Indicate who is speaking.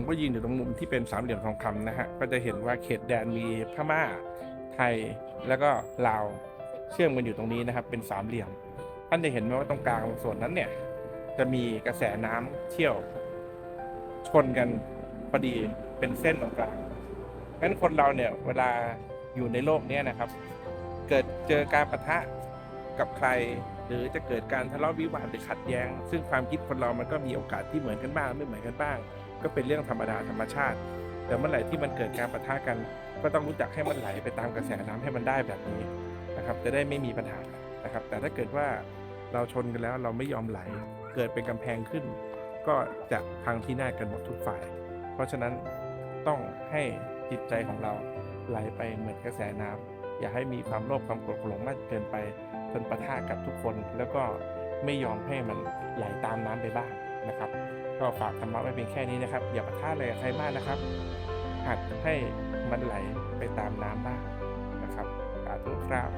Speaker 1: ผมก็ยืนอยู่ตรงมุมที่เป็นสามเหลี่ยมทองคำนะฮะ ก็จะเห็นว่าเขตแดนมีพม่าไทยแล้วก็ลาวเชื่อมกันอยู่ตรงนี้นะครับ เป็นสามเหลี่ยม ท่านจะเห็นไหมว่าตรงกลางส่วนนั้นเนี่ย จะมีกระแสน้ำเชี่ยว ชนกันพอดีเป็นเส้นตรงกลางงั้นคนเราเนี่ยเวลาอยู่ในโลกนี้นะครับ เกิดเจอการประทะกับใคร หรือจะเกิดการทะเลาะวิวาทหรือขัดแย้ง ซึ่งความคิดคนเรามันก็มีโอกาสที่เหมือนกันบ้างไม่เหมือนกันบ้าง ก็เป็นเรื่องธรรมดาธรรมชาติ แต่เมื่อไหร่ที่มันเกิดการประทะกัน ก็ต้องรู้จักให้มันไหลไปตามกระแสน้ำให้มันได้แบบนี้นะครับ จะได้ไม่มีปัญหานะครับ แต่ถ้าเกิดว่าเราชนกันแล้วเราไม่ยอมไหล เกิดเป็นกำแพงขึ้น ก็จะพังที่หน้ากันหมดทุกฝ่าย เพราะฉะนั้นต้องให้จิตใจของเราไหลไปเหมือนกระแสน้ำอย่าให้มีความโลภความโกรธหลงมากเกินไปจนปะทะกับทุกคน แล้วก็ไม่ยอมให้มันไหลตามน้ำไปบ้าง นะครับก็ฝากธรรมะไว้เพียงแค่นี้นะครับ อย่าปะทะอะไรกับใครมากนะครับ หัดให้มันไหลไปตามน้ำบ้างนะครับสาธุครับ